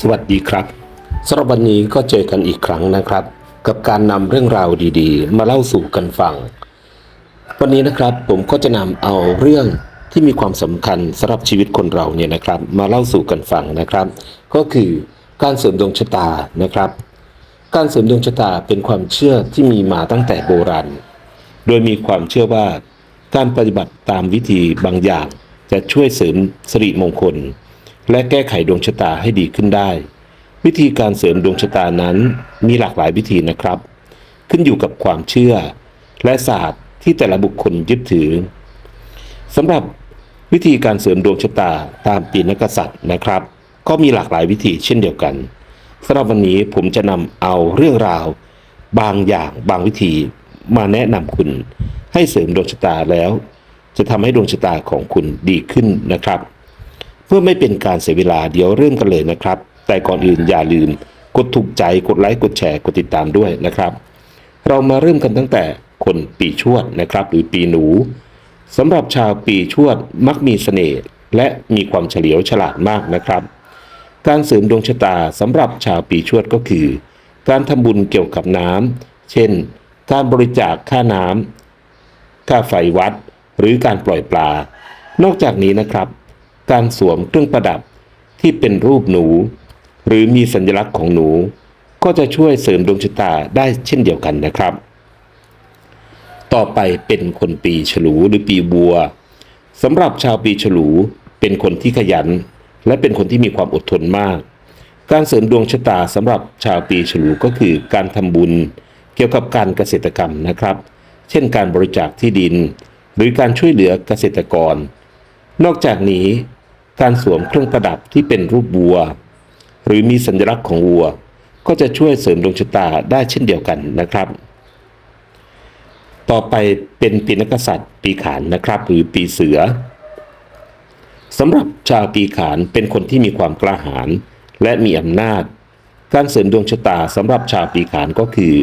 สวัสดีครับสำหรับวันนี้ก็เจอกันอีกครั้งนะครับ กับการนำเรื่องราวดีๆ มาเล่าสู่กันฟัง วันนี้นะครับผมก็จะนำเอาเรื่องที่มีความสำคัญสำหรับชีวิตคนเราเนี่ยนะครับ มาเล่าสู่กันฟังนะครับ ก็คือการเสริมดวงชะตานะครับ การเสริมดวงชะตาเป็นความเชื่อที่มีมาตั้งแต่โบราณโดยมีความเชื่อว่าการปฏิบัติตามวิธีบางอย่าง จะช่วยเสริมสิริมงคล และแก้ไขดวงชะตาให้ดีขึ้นได้ วิธีการเสริมดวงชะตานั้นมีหลากหลายวิธีนะครับ ขึ้นอยู่กับความเชื่อ และศาสตร์ที่แต่ละบุคคลยึดถือสำหรับวิธีการเสริมดวงชะตาตามปีนักษัตริย์นะครับ ก็มีหลากหลายวิธีเช่นเดียวกันสำหรับวันนี้ผมจะนำเอาเรื่องราว บางอย่างบางวิธีมาแนะนำคุณ ให้เสริมดวงชะตาแล้ว จะทำให้ดวงชะตาของคุณดีขึ้นนะครับ พื่อไม่เป็นการเสียเวลาเดี๋ยวเริ่มกันเลยนะครับ แต่ก่อนอื่นอย่าลืม กดถูกใจกดไลค์กดแชร์กดติดตามด้วยนะครับ เรามาเริ่มกันตั้งแต่คนปีชวดนะครับ หรือปีหนูสำหรับชาวปีชวดมักมีเสน่ห์และมีความเฉลียวฉลาดมากนะครับ การเสริมดวงชะตาสำหรับชาวปีชวดก็คือ การทำบุญเกี่ยวกับน้ำเช่น การบริจาคค่าน้ำค่าไฟวัด หรือการปล่อยปลา นอกจากนี้นะครับ การสวมเครื่องประดับที่เป็นรูปหนู หรือมีสัญลักษณ์ของหนู ก็จะช่วยเสริมดวงชะตาได้เช่นเดียวกันนะครับ ต่อไปเป็นคนปีฉลูหรือปีบัวสำหรับชาวปีฉลูเป็นคนที่ขยัน และเป็นคนที่มีความอดทนมาก การเสริมดวงชะตาสำหรับชาวปีฉลูก็คือการทำบุญเกี่ยวกับการเกษตรกรรมนะครับ เช่นการบริจาคที่ดิน หรือการช่วยเหลือเกษตรกร นอกจากนี้การสวมเครื่องประดับที่เป็นรูปวัว หรือมีสัญลักษณ์ของวัว ก็จะช่วยเสริมดวงชะตาได้เช่นเดียวกันนะครับ ต่อไปเป็นปีนักษัตริย์ปีขานนะครับ หรือปีเสือสำหรับชาวปีขานเป็นคนที่มีความกล้าหาญและมีอำนาจ การเสริมดวงชะตาสำหรับชาวปีขานก็คือ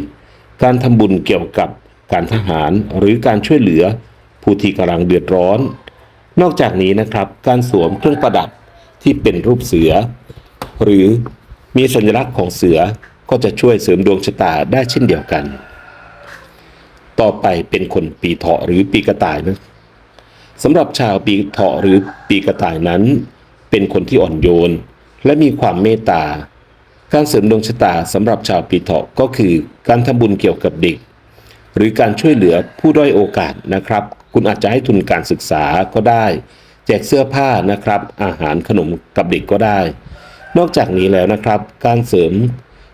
การทำบุญเกี่ยวกับการทหารหรือการช่วยเหลือผู้ที่กำลังเดือดร้อน นอกจากนี้นะครับ การสวมเครื่องประดับที่เป็นรูปเสือ หรือมีสัญลักษณ์ของเสือก็จะช่วยเสริมดวงชะตาได้เช่นเดียวกัน ต่อไปเป็นคนปีเถาะหรือปีกระต่ายนะสำหรับชาวปีเถาะหรือปีกระต่ายนั้น เป็นคนที่อ่อนโยน และมีความเมตตา การเสริมดวงชะตาสำหรับชาวปีเถาะก็คือการทำบุญเกี่ยวกับเด็ก หรือการช่วยเหลือผู้ด้อยโอกาสนะครับ คุณอาจจะให้ทุนการศึกษาก็ได้ แจกเสื้อผ้านะครับ อาหารขนมกับเด็กก็ได้ นอกจากนี้แล้วนะครับ การเสริม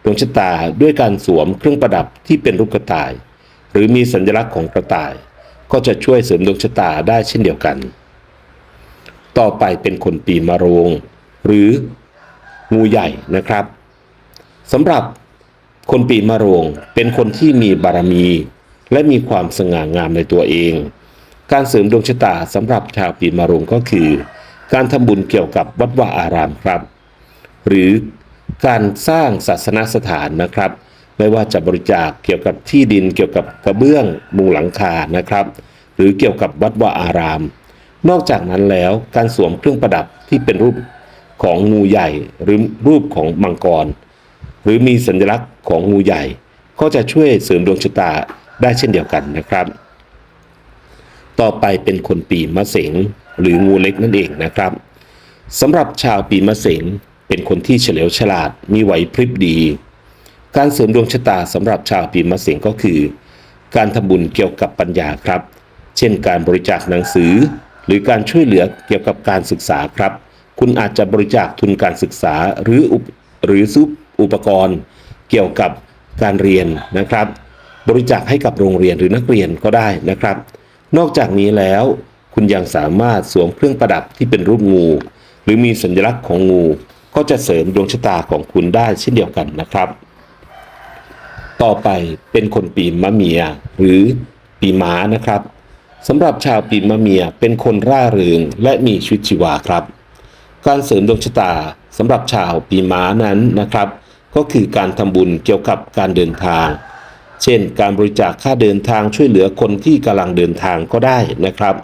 ดวงชะตาด้วยการสวมเครื่องประดับที่เป็นรูปกระต่าย หรือมีสัญลักษณ์ของกระต่าย ก็จะช่วยเสริมดวงชะตาได้เช่นเดียวกัน ต่อไปเป็นคนปีมะโรง หรืองูใหญ่นะครับสำหรับคนปีมะโรงเป็นคนที่มีบารมี และมีความสง่างามในตัวเอง การเสริมดวงชะตาสำหรับชาวปีมะโรงก็คือ การทำบุญเกี่ยวกับวัดวาอารามครับ หรือการสร้างศาสนสถานนะครับ ไม่ว่าจะบริจาคเกี่ยวกับที่ดินเกี่ยวกับกระเบื้องมุงหลังคานะครับ หรือเกี่ยวกับวัดวาอาราม นอกจากนั้นแล้วการสวมเครื่องประดับที่เป็นรูปของงูใหญ่หรือรูปของมังกร หรือมีสัญลักษณ์ของงูใหญ่ ก็จะช่วยเสริมดวงชะตาได้เช่นเดียวกันนะครับ ต่อไปเป็นคนปีมะเสงหรืองูเล็กนั่นเองนะครับสำหรับชาวปีมะเสงเป็นคนที่เฉลียวฉลาดมีไหวพริบดี การเสริมดวงชะตาสำหรับชาวปีมะเสงก็คือ การทำบุญเกี่ยวกับปัญญาครับ เช่นการบริจาคหนังสือ หรือการช่วยเหลือเกี่ยวกับการศึกษาครับ คุณอาจจะบริจาคทุนการศึกษาหรืออุปหรือซื้ออุปกรณ์ เกี่ยวกับการเรียนนะครับ บริจาคให้กับโรงเรียนหรือนักเรียนก็ได้นะครับ นอกจากนี้แล้ว คุณยังสามารถสวมเครื่องประดับที่เป็นรูปงู หรือมีสัญลักษณ์ของงู ก็จะเสริมดวงชะตาของคุณได้เช่นเดียวกันนะครับ ต่อไปเป็นคนปีมะเมีย หรือปีม้านะครับสำหรับชาวปีมะเมียเป็นคนร่าเริงและมีชีวิตชีวาครับ การเสริมดวงชะตาสำหรับชาวปีม้านั้นนะครับ ก็คือการทำบุญเกี่ยวกับการเดินทาง เช่น การบริจาคค่าเดินทางช่วยเหลือคนที่กำลังเดินทางก็ได้นะครับ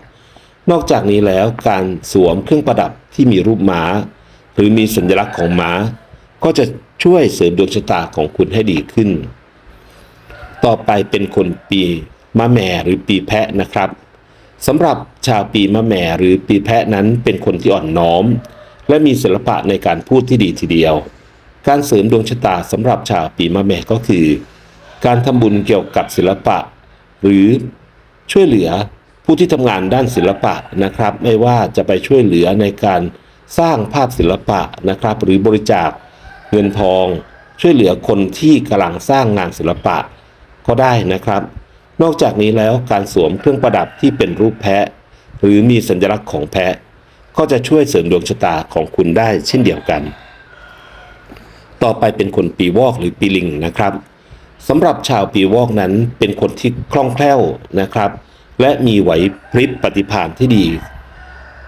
นอกจากนี้แล้วการสวมเครื่องประดับที่มีรูปหมา หรือมีสัญลักษณ์ของหมา ก็จะช่วยเสริมดวงชะตาของคุณให้ดีขึ้น ต่อไปเป็นคนปีมะแม่หรือปีแพะนะครับสำหรับชาวปีมะแม่หรือปีแพะนั้นเป็นคนที่อ่อนน้อม และมีศิลปะในการพูดที่ดีทีเดียว การเสริมดวงชะตาสำหรับชาวปีมะแม่ก็คือ การทำบุญเกี่ยวกับศิลปะ หรือช่วยเหลือผู้ที่ทำงานด้านศิลปะนะครับ ไม่ว่าจะไปช่วยเหลือในการสร้างภาพศิลปะนะครับ หรือบริจาคเงินทอง ช่วยเหลือคนที่กำลังสร้างงานศิลปะก็ได้นะครับ นอกจากนี้แล้วการสวมเครื่องประดับที่เป็นรูปแพะ หรือมีสัญลักษณ์ของแพะ ก็จะช่วยเสริมดวงชะตาของคุณได้เช่นเดียวกัน ต่อไปเป็นคนปีวอกหรือปีลิงนะครับ สำหรับชาวปีวอกนั้นเป็นคนที่คล่องแคล่วนะครับ และมีไหวพริบปฏิภาณที่ดี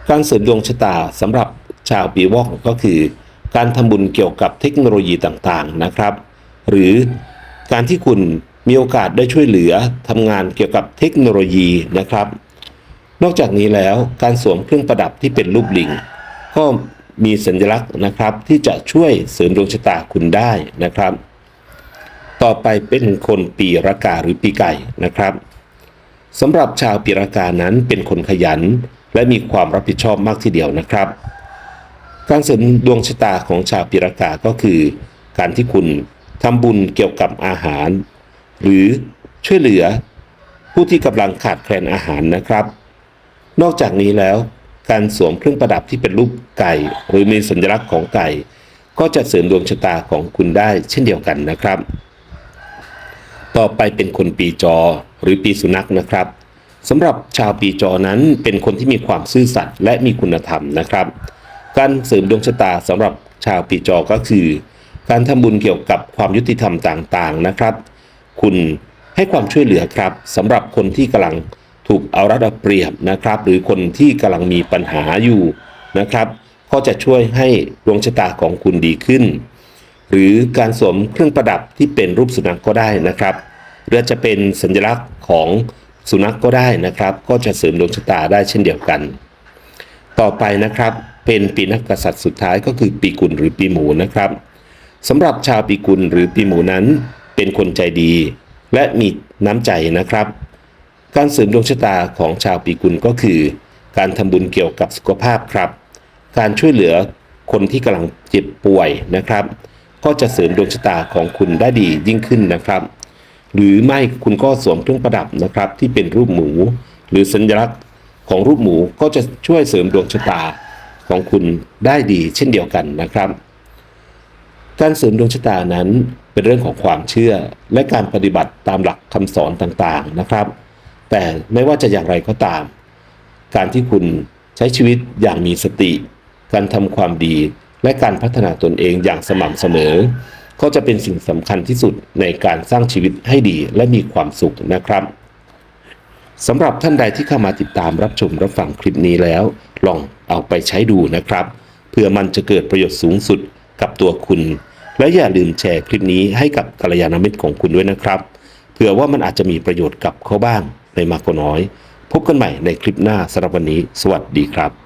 การเสริมดวงชะตาสำหรับชาวปีวอกก็คือ การทำบุญเกี่ยวกับเทคโนโลยีต่างๆนะครับ หรือการที่คุณมีโอกาสได้ช่วยเหลือทำงานเกี่ยวกับเทคโนโลยีนะครับ นอกจากนี้แล้วการสวมเครื่องประดับที่เป็นรูปลิง ก็มีสัญลักษณ์นะครับที่จะช่วยเสริมดวงชะตาคุณได้นะครับ ต่อไปเป็นคนปีรากาหรือปีไก่นะครับสำหรับชาวปีรากานั้นเป็นคนขยัน และมีความรับผิดชอบมากทีเดียวนะครับ การเสริมดวงชะตาของชาวปีรากาก็คือ การที่คุณทำบุญเกี่ยวกับอาหาร หรือช่วยเหลือ ผู้ที่กำลังขาดแคลนอาหารนะครับ นอกจากนี้แล้วการสวมเครื่องประดับที่เป็นรูปไก่ หรือมีสัญลักษณ์ของไก่ ก็จะเสริมดวงชะตาของคุณได้เช่นเดียวกันนะครับ ต่อไปเป็นคนปีจอหรือปีสุนัขนะครับสำหรับชาวปีจอนั้นเป็นคนที่มีความซื่อสัตย์และมีคุณธรรมนะครับ การเสริมดวงชะตาสำหรับชาวปีจอก็คือ การทำบุญเกี่ยวกับความยุติธรรมต่างๆนะครับ คุณให้ความช่วยเหลือครับสำหรับคนที่กำลังถูกเอารัดเอาเปรียบนะครับ หรือคนที่กำลังมีปัญหาอยู่นะครับ ก็จะช่วยให้ดวงชะตาของคุณดีขึ้น หรือการสวมเครื่องประดับที่เป็นรูปสุนัขกก็ได้นะครับหรือจะเป็นสัญลักษณ์ของสุนัขกก็ได้นะครับ ก็จะเสริมดวงชะตาได้เช่นเดียวกัน ต่อไปนะครับเป็นปีนักกษัตริย์สุดท้ายก็คือปีกุลหรือปีหมูนะครับสำหรับชาวปีกุลหรือปีหมูนั้น เป็นคนใจดี และมีน้ำใจนะครับ การเสริมดวงชะตาของชาวปีกุลก็คือ การทำบุญเกี่ยวกับสุขภาพครับ การช่วยเหลือคนที่กำลังเจ็บป่วยนะครับ ก็จะเสริมดวงชะตาของคุณได้ดียิ่งขึ้นนะครับ หรือไม่คุณก็สวมเครื่องประดับนะครับ ที่เป็นรูปหมู หรือสัญลักษณ์ของรูปหมูก็จะช่วยเสริมดวงชะตาของคุณได้ดีเช่นเดียวกันนะครับ การเสริมดวงชะตานั้นเป็นเรื่องของความเชื่อและการปฏิบัติตามหลักคำสอนต่างๆนะครับ แต่ไม่ว่าจะอย่างไรก็ตาม การที่คุณใช้ชีวิตอย่างมีสติ การทำความดี และการพัฒนาตนเองอย่างสม่ำเสมอ ก็จะเป็นสิ่งสำคัญที่สุดในการสร้างชีวิตให้ดีและมีความสุขนะครับสำหรับท่านใดที่เข้ามาติดตามรับชมรับฟังคลิปนี้แล้ว ลองเอาไปใช้ดูนะครับ เพื่อมันจะเกิดประโยชน์สูงสุดกับตัวคุณ และอย่าลืมแชร์คลิปนี้ให้กับกัลยาณมิตรของคุณด้วยนะครับ เผื่อว่ามันอาจจะมีประโยชน์กับเขาบ้างในมากกว่าน้อย พบกันใหม่ในคลิปหน้าสำหรับวันนี้ สวัสดีครับ